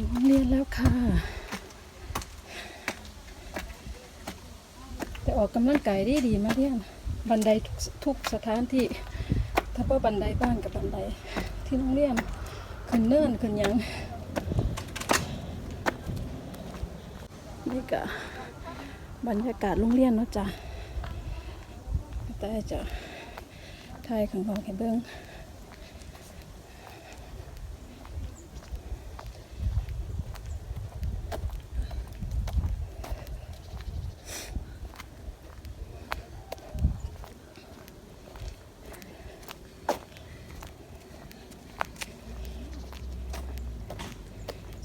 ถึงโรงเรียนแล้วค่ะ แต่ออกกำลังกายไดีดีมากเรียนบันไดทุกทุกสถานที่ ถ้าว่าบันไดบ้านกับบันไดที่โรงเรียนขึ้นเนินขึ้นยังนี่ก็บรรยากาศโรงเรียนเนาะจ้ะแต่จะถ่ายข้างนอกให้เบิ่ง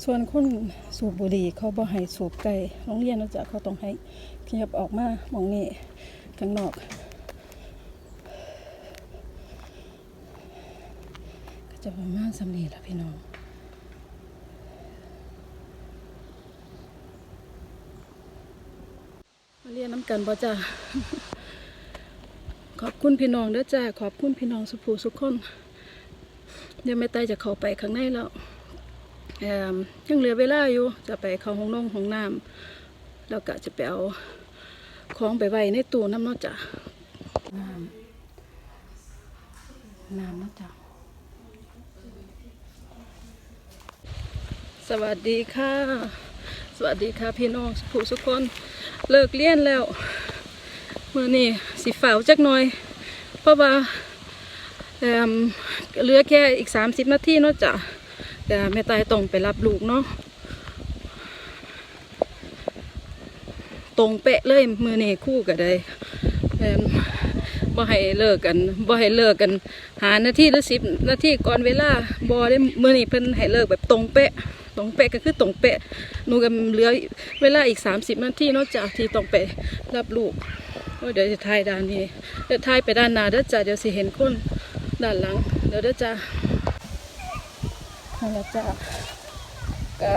ส่วนคนสูบบุหรี่เขาบ่ให้สูบไกลโรงเรียนนะจ้ะเขาต้องให้ขยับออกมามองนี้ข้างนอกก็จะประมาณสำนีละพี่น้องมาเรียนน้ำกันบ่จ้ะขอบคุณพี่น้องเด้อจ้าขอบคุณพี่น้องสุภูสุขคนเดี๋ยวแม่ไต้จะเข้าไปข้างในแล้ว ยังเหลือเวลาอยู่จะไปเข้าห้องนงห้องน้ำแล้วก็จะไปเอาของไปไว้ในตู้น้ำเนาะจ้ะน้ำน้ำเนาะจ้ะสวัสดีค่ะ สวัสดีค่ะพี่น้องผู้สุกคนเลิกเรียนแล้วเมื่อนี้สิฝ่าวจักหน่อย เพราะว่าแอมเหลือแค่อีก 30 นาทีเนาะจ้ะ แต่แม่ตายต้องไปรับลูกเนาะตรงเป๊ะเลยมือนี่คู่กันได้แม่บ่ให้เลิกกันบ่ให้เลิกกัน หานาทีหรือสิบนาทีก่อนเวลาบ่ได้มือนี่เพิ่นให้เลิกแบบตรงเป๊ะตรงเป๊ะก็คือตรงเป๊ะหนูก็เหลือเวลาอีก30นาทีเนอกจากที่ต้องไปรับลูกโอ้เดี๋ยวจะถ่ายด้านนี้เดี๋ยวถ่ายไปด้านหน้าเด้อจ้ะเดี๋ยวสิเห็นคนด้านหลังเดี๋ยวเด้อจ้ะ นั่นแหละจ้ะก็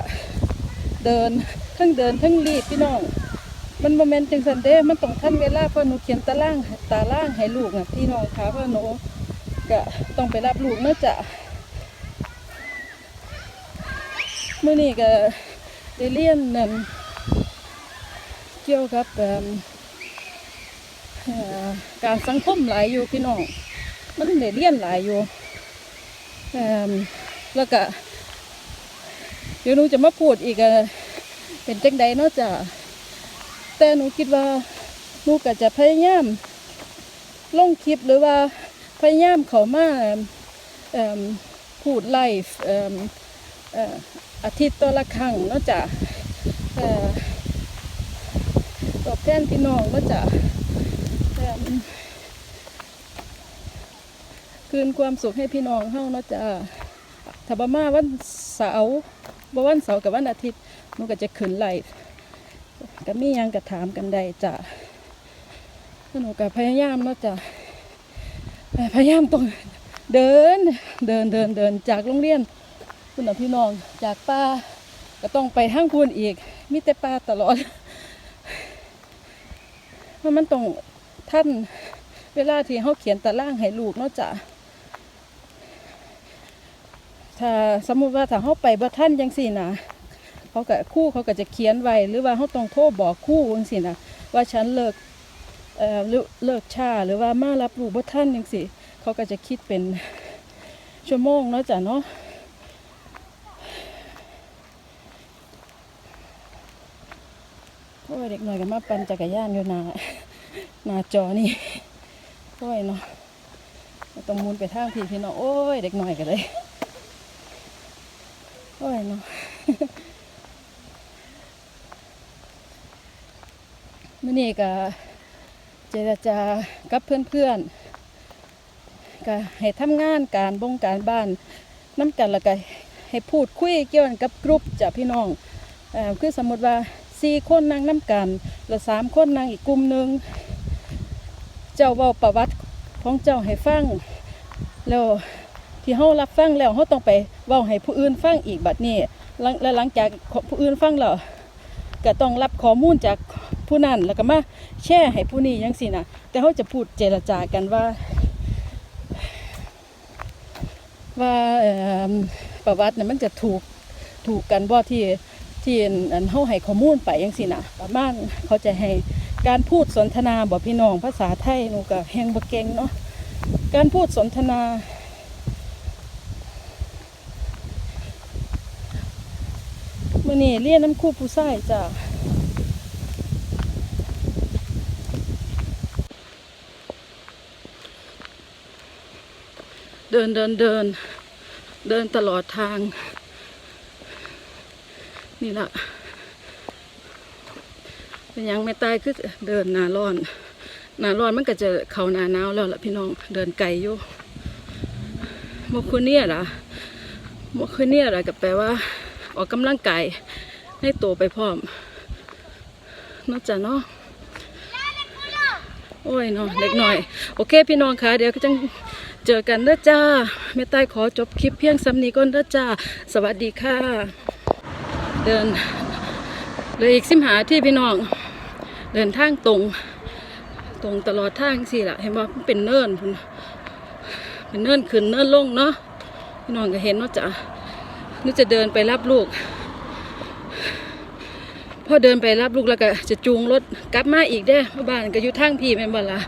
เดินทั้งเดินทั้งรีบพี่น้องมันโมเมนต์จังสันเด้มันต้องทันเวลาเพราะหนูเขียนตารางตารางให้ลูกอะพี่น้องคะเพราะหนูก็ต้องไปรับลูกเมื่อจะเมื่อนี้ก็ได้เรียนนั่นเกี่ยวกับการสังคมหลายอยู่พี่น้องมันได้เรียนหลายอยู่ แล้วก็เดี๋ยวหนูจะมาพูดอีกอะเป็นจังใดเนาะจ้ะแต่หนูคิดว่าหนูก็จะพยายามลงคลิปหรือว่าพยายามเขามาเอิ่มพูดไลฟ์อาทิตย์ต่อละครั้งเนาะจ้ะตอบแทนพี่น้องเนาะจ้ะคืนความสุขให้พี่น้องเฮาเนาะจ้ะ ถ้าบ่มาวันเสาร์บ่วันเสาร์กับวันอาทิตย์หนูก็จะขึ้นไลฟ์ก็มียังก็ถามกันได้จ้ะหนูก็พยายามเนาะจ้ะพยายามต้องเดินเดินเดินเดินจากโรงเรียนคุณพี่น้องจากป่าก็ต้องไปทางพูนอีก มีแต่ป่าตลอดเพราะมันต้องท่านเวลาที่เขาเขียนตารางให้ลูกเนาะจ้ะ ถ้าสมมุติว่าถ้าเขาไปบ่ท่านจังสี่นะเขาก็คู่เขาก็จะเขียนไว้หรือว่าเขาต้องโทรบอกคู่จังสี่นะว่าฉันเลิกเอ่อหรือเลิกชาหรือว่ามารับลูกบ่ท่านจังสี่เขาก็จะคิดเป็นชั่วโมงเนาะจ้ะเนาะโอ้ยเด็กหน่อยก็มาปั่นจักรยานอยู่นาหนาจอนี่โอ้ยเนาะต้องมุนไปทางพี่พี่น้องโอ้ยเด็กหน่อยก็เลย โอ้ยเนาะมื่อนี้ก็เจรจากับเพื่อนๆก็ให้ทำงานการบงการบ้านน้ำกันแล้วก็ให้พูดคุยเกี่ยวกับกรุ๊ปจ้ะพี่น้องเออคือสมมติว่าสี่คนนั่งน้ำกันแล้วสามคนนั่งอีกกลุ่มหนึ่งเจ้าเว้าประวัติของเจ้าให้ฟังแล้ว ที่เฮารับฟังแล้วเฮาต้องไปเว้าให้ผู้อื่นฟังอีกบัดนี้หลังและหลังจากผู้อื่นฟังแล้วก็ต้องรับข้อมูลจากผู้นั้นแล้วก็มาแชร์ให้ผู้นี้จังซี่นะแต่เฮาจะพูดเจรจากันว่า ว่าประวัติน่ะมันจะถูกถูกกันบ่าที่ที่อันเฮาให้ข้อมูลไปจังซี่นะประมาณเขาจะให้การพูดสนทนาบ่พี่น้องภาษาไทยหนูก็แฮงบ่เกงเนาะการพูดสนทนา มื่อนี้เรียนน้ำคู่ผู้ชายจ้ะเดินเดินเดินเดินตลอดทาง นี่ละเป็นยังไม่ตายคือเดินนาร้อนนาร้อนมันก็จะเขานาหนาวแล้วล่ะพี่น้องเดินไกลอยู่โมคุเนียล่ะโมคุเนียล่ะก็แปลว่า ออกกำลังกายให้โตไปพร้อมนอกจากเนาะโอ้ยเนาะเล็กหน่อย โอเคพี่น้องคะเดี๋ยวก็จะเจอกันเด้อจ้าแม่ใต้ขอจบคลิปเพียงซ้ำนี้ก่อนเด้อจ้า สวัสดีค่ะ เดินเลยอีกสิมหาที่พี่น้อง เดินทางตรง ตรงตลอดทางสิล่ะเห็นว่าเป็นเนินพุ่นเป็นเนินขึ้นเนินลงเนาะพี่น้องก็เห็นเนาะจ้ะ นี่จะเดินไปรับลูกพอเดินไปรับลูกแล้วก็จะจูงรถกลับมาอีกเด้พ่อบ้านก็อยู่ทางพี่แม่นบ่ล่ะ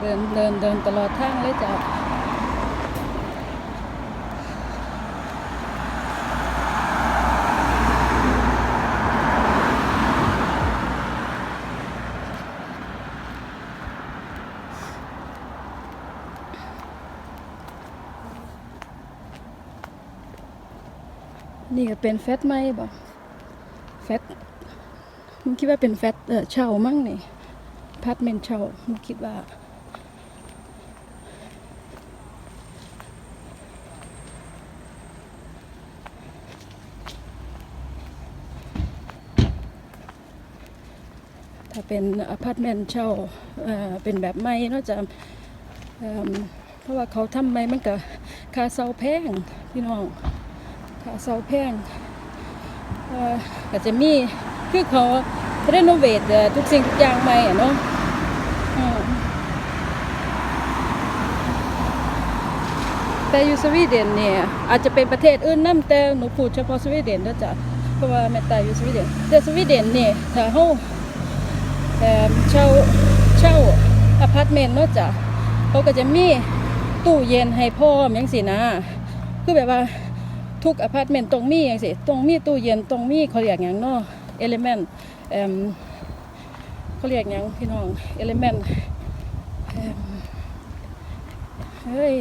เดินเดินเดินตลอดทางเลยจ้ะ นี่ก็เป็นแฟตไหมบ่แฟตมันคิดว่าเป็นแฟตเออเช่ามั้งนี่พาร์ทเมนต์เช่ามันคิดว่า ถ้าเป็นอพาร์ตเมนต์เช่าเออเป็นแบบไม่นาะจะเอิ่มเพราะว่าเขาทำไม่มันก็ค่าเช่าแพงพี่น้อง ค่าเสาแพงเอ่อก็จะมีคือเขาเรโนเวททุกสิ่งทุกอย่างใหม่เนาะแต่อยู่สวีเดนเนี่ยอาจจะเป็นประเทศอื่นนํแต่หนูพูดเฉพาะสวีเดนนะจ๊ะเพราะว่าแม่ตายอยู่สวีเดนแต่สวีเดนเนี่ยถ้าเฮาเช่าเช่าอพาร์ตเมนต์เนาะจ้ะเขาก็จะมีตู้เย็นให้พร้อมจังซี่นะคือแบบว่า ทุกอพาร์ตเมนต์ตรงมีอย่างสิตรงมีตู้เย็นตรงมีเขาเรียกอย่างเนาะเอลิเมนต์เขาเรียกอย่างพี่น้องเอลิเมนต์เฮ้ย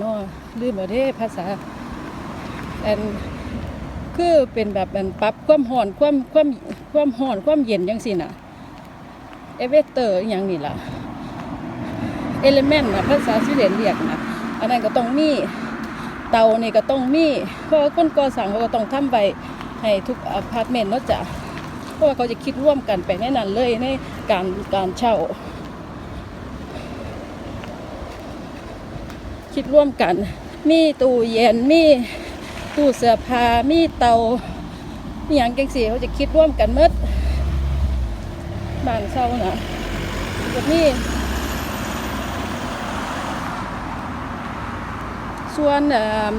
เนาะลืมแล้วเด้ภาษาอันคือเป็นแบบอันปรับความร้อนความความความร้อนความเย็นจังสิน่ะเอเวเตอร์อย่างนี่ล่ะเอลิเมนต์นะภาษาสวีเดนเรียกนะอันนั้นก็ต้องมี เตานี่ก็ต้องมีเพราะคนก่อสร้างเขาก็ต้องทำไปให้ทุกอพาร์ตเมนต์เนาะจ้ะเพราะว่าเขาจะคิดร่วมกันไปในนั้นเลยในการการเช่า คิดร่วมกัน มีตู้เย็นมีตู้เสื้อผ้ามีเตามีอย่างจังสีเขาจะคิดร่วมกันหมดบ้านเช่านะก็มี ส่วนเอิ่ม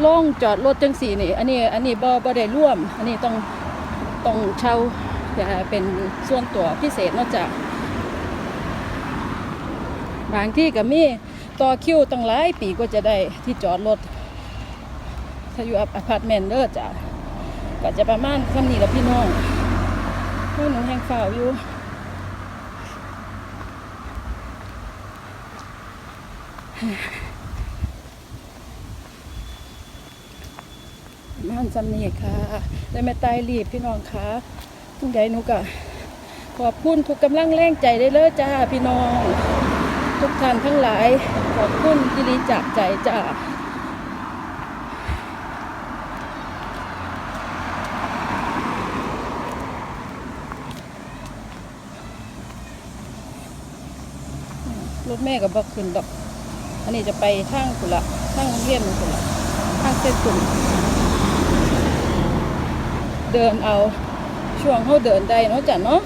โล่งจอดรถจังสีนี่ อันนี้อันนี้บ่บ่ได้ร่วม อันนี้ต้องต้องเช่าแต่เป็นส่วนตัวพิเศษนอกจาก บางที่ก็มีต่อคิวตั้งหลายปีก็จะได้ที่จอดรถถ้าอยู่อพาร์ตเมนต์เด้อจ้ะก็จะประมาณคำนี้ละพี่น้องพวกหนูแห้งฝ่าอยู่ ม่านจำเนียค่ะได้แม่ตายรีบพี่น้องค่ะทุกใดหนูก็ขอบคุณทุกกำลังแรงใจได้เลยจ้าพี่น้อง ทุกท่านทั้งหลาย ขอบคุณที่รีจากใจจ้าถแม่กับบักขึ้นดอก อันนี้จะไปทางกุละทางเรียนกุละทางเส้นตุ่ เดินเอาช่วงเขาเดินได้เนาะจ้ะเนาะ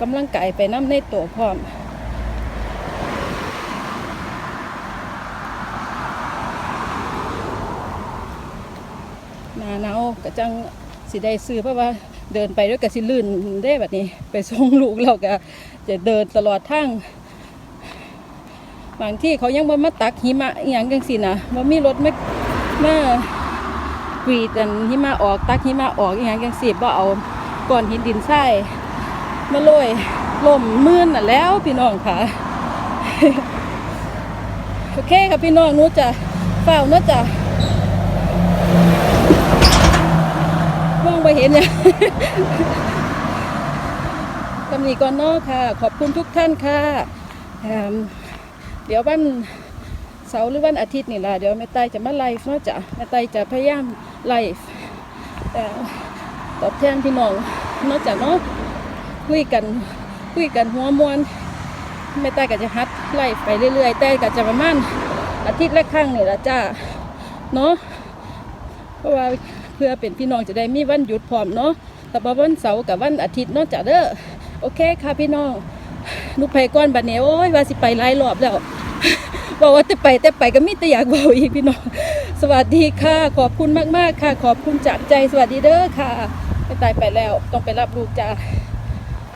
กำลังไกายไปน้ำในตัวพร้อมนาหนาวก็จังสิได้ซื้อเพราะว่าเดินไปด้วยก็สิลื่นได้แบบนี้ ไปส่งลูกเราก็จะเดินตลอดทาง บางที่เขายังบ่มาตักหิมะอย่างจังสินะว่ามีรถมามากรีดอันหิมะออกตักหิมะออกอย่างจังสิบ่เอาก้อนหินดินทรายมาโรยลมมื่นน่ะแล้วพี่น้องค่ะโอเคค่ะพี่น้องนูจะเฝ้านาะจ้ะมองไปเห็นเนี่ยตำหนิก่อนนอกค่ะ ขอบคุณทุกท่านค่ะแถม เดี๋ยววันเสาร์หรือวันอาทิตย์นี่ล่ะเดี๋ยวแม่ไตจะมาไลฟ์เนาะจ้ะแม่ไตจะพยายามไลฟ์ตอบแทนพี่น้องเนอกจากเนาะคุยกันคุยกันหัวมวนแม่ไตก็จะฮัดไลฟ์ไปเรื่อยๆแต่ก็จะประมาณอาทิตย์ละครั้งนี่ละจ้าเนาะเพราะว่าเพื่อเป็นพี่น้องจะได้มีวันหยุดพร้อมเนาะแต่วันเสาร์กับวันอาทิตย์เนาะจ้ะเด้อโอเคค่ะพี่น้องนุกไปก้อนบัดนี้โอ้ยว่าสิไปหลายรอบแล้ว บอกว่าจะไปแต่ไปก็มีแต่อยากบอกอีกพี่น้องสวัสดีค่ะ ขอบคุณมากๆค่ะ ขอบคุณจากใจสวัสดีเด้อค่ะไปตายไปแล้วต้องไปรับลูกจ้า